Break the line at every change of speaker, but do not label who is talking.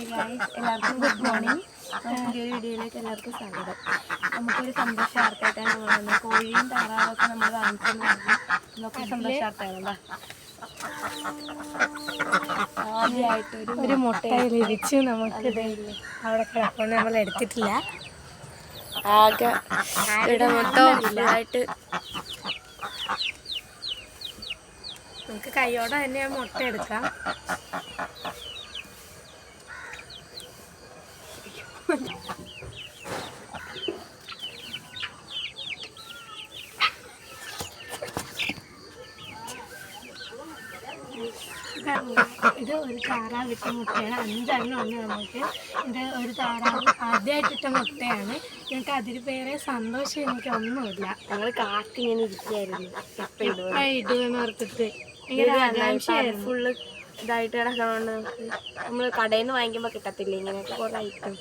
എല്ലാവർക്കും good morning പുതിയൊരു വീഡിയോയിലേക്ക് എല്ലാവർക്കും സ്വാഗതം. നമുക്കൊരു സന്തോഷ വാർത്തയായിട്ടാണ് വന്നത് കോഴിയും താറാവൊക്കെ നമ്മൾ വാങ്ങിച്ചിട്ടുണ്ടായിരുന്നു നമുക്ക് സന്തോഷ വാർത്തയാണല്ലോ ആദ്യമായിട്ടൊരു
ഒരു മുട്ട ലഭിച്ചു നമുക്ക്. അവിടെ കിടക്കുന്ന നമ്മൾ എടുത്തിട്ടില്ല.
ആകെ ഇവിടെ മൊത്തം ഇതായിട്ട്
നമുക്ക് കൈയോടെ തന്നെ മുട്ട എടുക്കാം. ഇത് ഒരു താറാവ് ഇട്ട മുട്ടയാണ്. അഞ്ചെണ്ണം ഉണ്ട് നമുക്ക്. ഇത് ഒരു താറാവ് ആദ്യമായിട്ടിട്ട മുട്ടയാണ്. ഞങ്ങൾക്ക് അതിന് പേരെ സന്തോഷം എനിക്കൊന്നുമില്ല.
ഞങ്ങൾ കാത്തിങ്ങനെ ഇരിക്കുകയായിരുന്നു.
ഇടുമെന്ന് ഓർത്തിട്ട്. ഭയങ്കര ആകാംക്ഷയായിരുന്നു.
ഫുള്ള് ഇതായിട്ട് കിടക്കണോണ്ട് നമ്മൾ കടയിൽ നിന്ന് വാങ്ങിക്കുമ്പോൾ കിട്ടത്തില്ല ഇങ്ങനെയൊക്കെ കുറേ ഐറ്റം